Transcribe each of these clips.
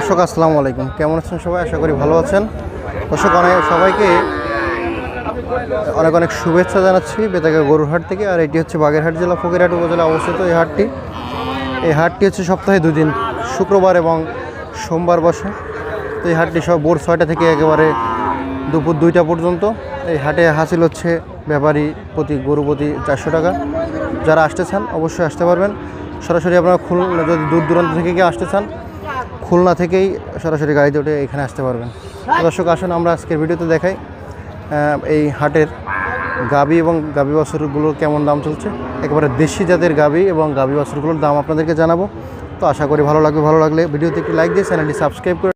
দর্শক, আসসালামু আলাইকুম। কেমন আছেন সবাই? আশা করি ভালো আছেন। দর্শক, অনেক সবাইকে অনেক অনেক শুভেচ্ছা জানাচ্ছি বেতাগা গরুরহাট থেকে। আর এটি হচ্ছে বাগেরহাট জেলা, ফকিরহাট উপজেলা অবস্থিত এই হাটটি। এই হাটটি হচ্ছে সপ্তাহে দুদিন, শুক্রবার এবং সোমবার বসে। তো এই হাটটি সব ভোর ছয়টা থেকে একেবারে দুপুর দুইটা পর্যন্ত। এই হাটে হাসিল হচ্ছে ব্যাপারী প্রতি, গরু প্রতি চারশো টাকা। যারা আসতে চান, অবশ্যই আসতে পারবেন। সরাসরি আপনারা খুলনা, যদি দূর দূরান্ত থেকে কেউ আসতে চান খুলনা থেকেই সরাসরি গাড়িতে উঠে এখানে আসতে পারবেন। দর্শক, আসুন আমরা আজকের ভিডিওতে দেখাই এই হাটের গাবি এবং গাবি বাছুরগুলোর কেমন দাম চলছে। একেবারে দেশি জাতের গাবি এবং গাবি বাছুরগুলোর দাম আপনাদেরকে জানাব। তো আশা করি ভালো লাগবে, ভালো লাগলে ভিডিওতে একটি লাইক দিয়ে চ্যানেলটি সাবস্ক্রাইব করে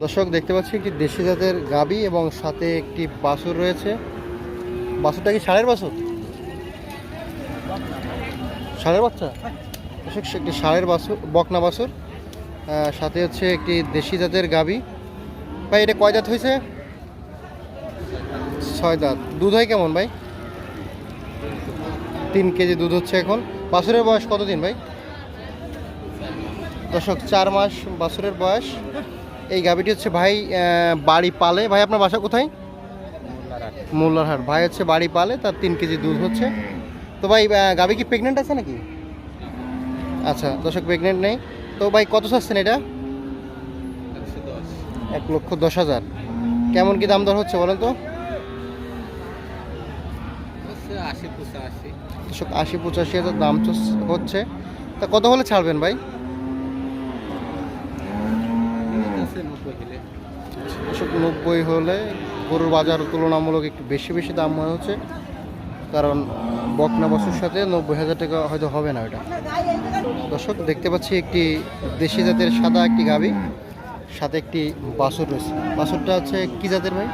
দর্শক, দেখতে পাচ্ছি একটি দেশি জাতের গাবি এবং সাথে একটি বাছুর রয়েছে। বাছুরটা কি ষাঁড়ের বাছুর? ষাঁড়ের বাচ্চা? একটি ষাঁড়ের বাছুর, বকনা বাছুর সাথে হচ্ছে একটি দেশি জাতের গাবি। ভাই, এটা কয় জাত হয়েছে? ছয় দাঁত দুধ হয় কেমন ভাই? তিন কেজি দুধ হচ্ছে এখন। বাছুরের বয়স কতদিন ভাই? দর্শক, চার মাস বাছুরের বয়স। এই গাবিটি হচ্ছে ভাই বাড়ি পালে ভাই, আপনার বাসা কোথায়? মোল্লারহাট ভাই হচ্ছে বাড়ি পালে তার তিন কেজি দুধ হচ্ছে। তো ভাই গাবি কি প্রেগনেন্ট আছে নাকি? আচ্ছা দর্শক প্রেগনেন্ট নেই। তো ভাই কত চাচ্ছেন এটা? এক লক্ষ দশ হাজার। কেমন কি দাম দর হচ্ছে বলেন তো? আশি পঁচাশি। আশি পঁচাশি হাজার দাম হচ্ছে। তা কত হলে ছাড়বেন ভাই? দর্শক নব্বই হলে গরুর বাজার তুলনামূলক একটু বেশি বেশি দাম মনে হচ্ছে। কারণ বকনা বছর সাথে নব্বই হাজার টাকা হয়তো হবে না ওটা দর্শক দেখতে পাচ্ছি একটি দেশি জাতের সাদা একটি গাবি সাথে একটি বাছুর রয়েছে। বাছুরটা হচ্ছে কি জাতের ভাই?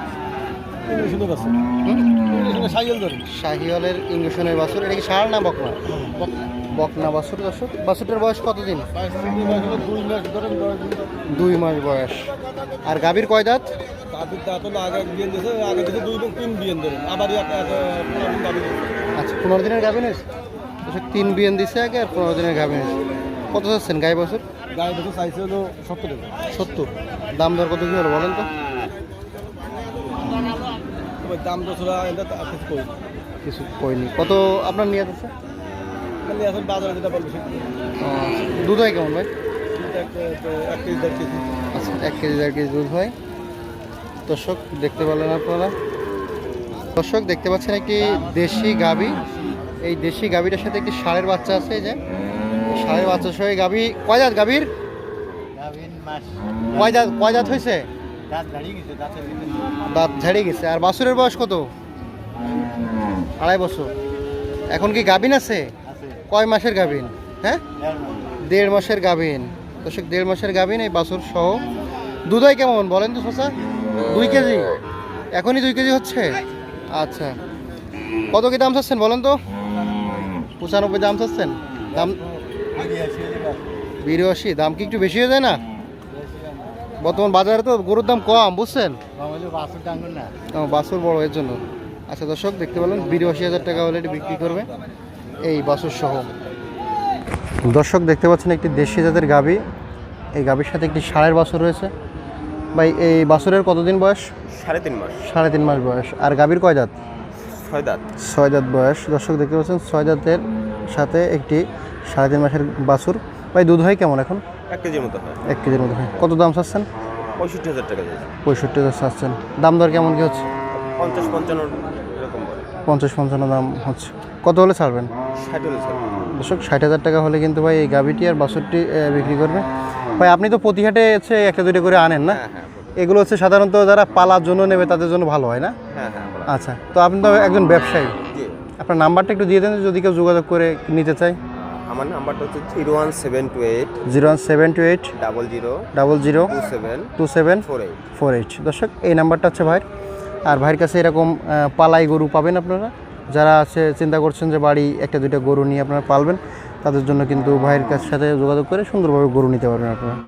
শাহিওয়ালের বাছুর। এটা কি সার না বকনা? বকনা বাছুর দর্শক। বাছুরটার বয়স কতদিন? দুই মাস বয়স। আর গাভীর কয় দাঁত? তাদের দাঁত হলো আগে বিয়েন দিয়েছে আগে দিয়েছে দুই এবং তিন বিয়েন ধরেন আবার আচ্ছা পনেরো দিনের গাভীন তিন বিয়ান দিছে আগে আর পনেরো দিনের গাভীন কত চাচ্ছেন গাই বছর? গায়ে দেখে চাইছে হলো সত্তর সত্তর। দাম দর কত কি হলো বলেন তো? দাম তো আর কিছু করি কিছু কইনি। কত আপনার নিয়ে আছে? এখন বাজারে যেটা বলবে দুধ হয় কেমন ভাই? এক এক কেজি দেড় কেজি। আচ্ছা এক কেজি দেড় কেজি দুধ হয়। দর্শক দেখতে পেলেন আপনারা? দর্শক দেখতে পাচ্ছেন একটি দেশি গাবি এই দেশি গাবিটার সাথে একটি ষাঁড়ের বাচ্চা আছে এই যে। ষাঁড়ের বাচ্চা সহ গাবি কয় দাঁত গাবির কয় দাঁত কয় দাঁত হয়েছে? দাঁত গেছে ঝাড়িয়ে গেছে। আর বাছুরের বয়স কত? আড়াই বছর। এখন কি গাবিন আছে? কয় মাসের গাবিন হ্যাঁ? দেড় মাসের গাভিন। দর্শক দেড় মাসের গাভিন এই বাছুর সহ। দুধ হয় কেমন বলেন তো শশা? দুই কেজি? এখনই দুই কেজি হচ্ছে? আচ্ছা। কত কি দাম চাচ্ছেন বলেন তো? পঁচানব্বই দাম চাচ্ছেন। দাম বিরাশি। দাম কি একটু বেশি হয়ে যায় না? বর্তমান বাজারে তো গরুর দাম কম, বুঝছেন? বাসুর বড় এর জন্য। আচ্ছা দর্শক, দেখতে পেলেন, বিরাশি হাজার টাকা হলে এটি বিক্রি করবে এই বাছুর সহ। দর্শক, দেখতে পাচ্ছেন একটি দেশি জাতের গাবি এই গাবির সাথে একটি সারের বাছুর রয়েছে। ভাই এই বাছুরের কতদিন বয়স? সাড়ে তিন মাস। সাড়ে তিন মাস বয়স। আর গাভীর কয় দাঁত ছয় দাঁত। ছয় দাঁত বয়স। দর্শক দেখতে পাচ্ছেন ছয় দাঁতের সাথে একটি সাড়ে তিন মাসের বাছুর ভাই দুধ হয় কেমন এখন? এক কেজির মতো হয়। এক কেজির মতো হয়। কত দাম চাচ্ছেন? পঁয়ষট্টি হাজার টাকা পঁয়ষট্টি হাজার চাচ্ছেন। দাম দর কেমন কি হচ্ছে? পঞ্চাশ পঞ্চান্ন। পঞ্চাশ পঞ্চান্ন দাম হচ্ছে। কত হলে ছাড়বেন? দর্শক ষাট হাজার টাকা হলে কিন্তু ভাই এই গাভিটি আর বাছুরটি বিক্রি করবে। ভাই আপনি তো প্রতি হাটে হচ্ছে একটা দুটো করে আনেন না? হ্যাঁ হ্যাঁ এগুলো হচ্ছে সাধারণত যারা পালার জন্য নেবে তাদের জন্য ভালো হয় না? হ্যাঁ। আচ্ছা তো আপনি তো একজন ব্যবসায়ী। আপনার নাম্বারটা একটু দিয়ে দেন যদি কেউ যোগাযোগ করে নিতে চায়। আমার নাম্বারটা হচ্ছে zero one seven two eight. Zero one seven two eight double zero double zero two seven two seven four eight. Four eight. দর্শক এই নাম্বারটা হচ্ছে ভাইয়ের। আর ভাইয়ের কাছে এরকম পালাই গরু পাবেন আপনারা। যারা আছে, চিন্তা করছেন যে বাড়ি একটা, দুইটা গরু নিয়ে আপনারা পালবেন, তাদের জন্য কিন্তু ভাইয়ের কাছ সাথে যোগাযোগ করে সুন্দরভাবে গরু নিতে পারবেন আপনারা।